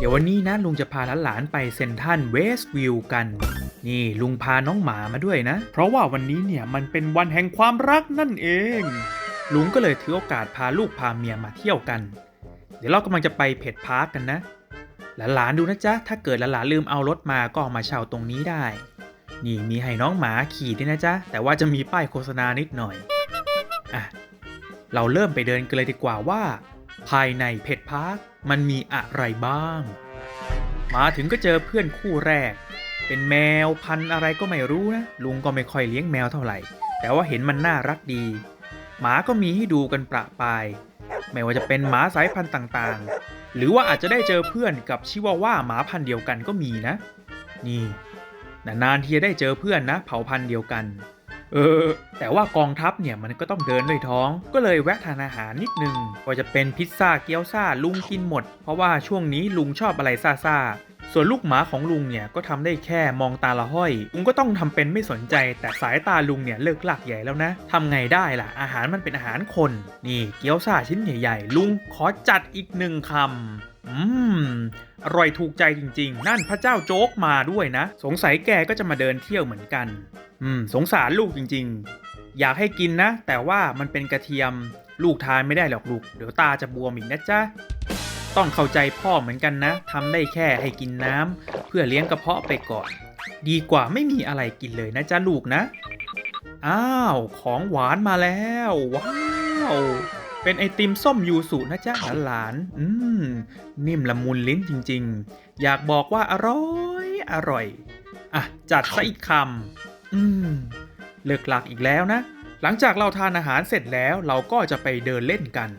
เดี๋ยววันนี้นะลุงจะพาหลานๆไปเซนทันเวสต์วิวกัน นี่ลุงพาน้องหมามาด้วยนะ เพราะว่าวันนี้เนี่ยมันเป็นวันแห่งความรักนั่นเอง ลุงก็เลยถือโอกาสพาลูกพาเมียมาเที่ยวกัน เดี๋ยวเรากำลังจะไปเพจพาร์คกันนะ หลานๆดูนะจ๊ะ ถ้าเกิดหลานๆลืมเอารถมาก็เอามาเช่าตรงนี้ได้ นี่มีให้น้องหมาขี่ด้วยนะจ๊ะ แต่ว่าจะมีป้ายโฆษณานิดหน่อย อะ เราเริ่มไปเดินกันเลยดีกว่าว่า ภายในเพจพาร์คมันมีอะไรบ้าง มาถึงก็เจอเพื่อนคู่แรก เป็นแมวพันอะไรก็ไม่รู้นะ ลุงก็ไม่ค่อยเลี้ยงแมวเท่าไหร่ แต่ว่าเห็นมันน่ารักดี หมาก็มีให้ดูกันประปาย ไม่ว่าจะเป็นหมาสายพันธุ์ต่างๆ หรือว่าอาจจะได้เจอเพื่อนกับชิวาว่าหมาพันธุ์เดียวกันก็มีนะ นี่นานๆทีจะได้เจอเพื่อนนะ เผ่าพันธุ์เดียวกัน เออ แต่ว่ากองทัพเนี่ยมันก็ต้องเดินด้วยท้อง ก็เลยแวะทานอาหารนิดนึง ก็จะเป็นพิซซ่าเกี๊ยวซ่าลุงกินหมด เพราะว่าช่วงนี้ลุงชอบอะไรซ่าๆ ส่วนลูกหมาของลุงเนี่ยก็ทำได้แค่มองตาละห้อย ลุงก็ต้องทำเป็นไม่สนใจ แต่สายตาลุงเนี่ยเลิกหลักใหญ่แล้วนะทำไงได้ล่ะ อาหารมันเป็นอาหารคน นี่เกี๊ยวซ่าชิ้นใหญ่ๆ ลุงขอจัดอีกหนึ่งคำ อืม อร่อยถูกใจจริง ๆ นั่นพระเจ้าโจ๊กมาด้วยนะ สงสัยแกก็จะมาเดินเที่ยวเหมือนกัน อืม สงสารลูกจริง ๆ อยากให้กินนะ แต่ว่ามันเป็นกระเทียม ลูกทานไม่ได้หรอกลูก เดี๋ยวตาจะบวมอีกนะจ๊ะ ต้องเข้าใจพ่อเหมือนกันนะทำได้แค่ให้กินน้ำเพื่อเลี้ยงกระเพาะไปก่อน ดีกว่าไม่มีอะไรกินเลยนะจ๊ะลูกนะ อ้าว ของหวานมาแล้ว ว้าว เป็นไอติมส้มยูสุนะจ๊ะหลานๆอืม นิ่มละมุนลิ้นจริง ๆ อยากบอกว่าอร่อย อร่อย อะ จัดซะอีกคำอืม เลิกหลักอีกแล้วนะ หลังจากเราทานอาหารเสร็จแล้วเราก็จะไปเดินเล่นกัน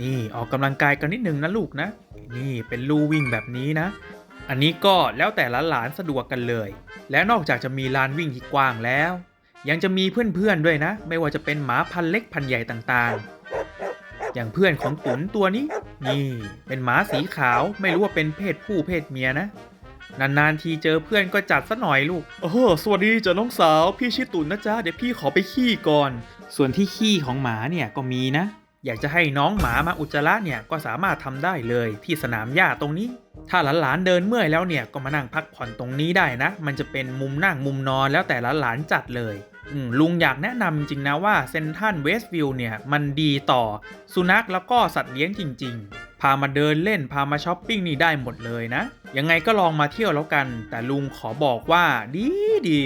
นี่ออกกำลังกายกันนิดนึงนะลูกนะ นี่เป็นลู่วิ่งแบบนี้นะ อันนี้ก็แล้วแต่ละหลานสะดวกกันเลย และนอกจากจะมีลานวิ่งที่กว้างแล้ว ยังจะมีเพื่อนๆด้วยนะ ไม่ว่าจะเป็นหมาพันเล็กพันใหญ่ต่างๆ อย่างเพื่อนของตุนตัวนี้ นี่ เป็นหมาสีขาวไม่รู้ว่าเป็นเพศผู้เพศเมียนะ นานๆทีเจอเพื่อนก็จัดซะหน่อยลูกโอ้โหสวัสดีจ้ะน้องสาว พี่ชื่อตุนนะจ๊ะเดี๋ยวพี่ขอไปขี้ก่อน ส่วนที่ขี้ของหมาเนี่ยก็มีนะ อยากจะให้น้องหมามาอุจจาระเนี่ยก็สามารถทำได้เลยที่สนามหญ้าตรงนี้ ถ้าหลานๆเดินเมื่อยแล้วเนี่ยก็มานั่งพักผ่อนตรงนี้ได้นะ มันจะเป็นมุมนั่งมุมนอนแล้วแต่ละหลานจัดเลยอืม ลุงอยากแนะนำจริงนะว่าเซนทันเวสต์วิวเนี่ย มันดีต่อสุนัขแล้วก็สัตว์เลี้ยงจริง ๆ พามาเดินเล่นพามาช้อปปิ้งนี่ได้หมดเลยนะ ยังไงก็ลองมาเที่ยวแล้วกัน แต่ลุงขอบอกว่าดีดี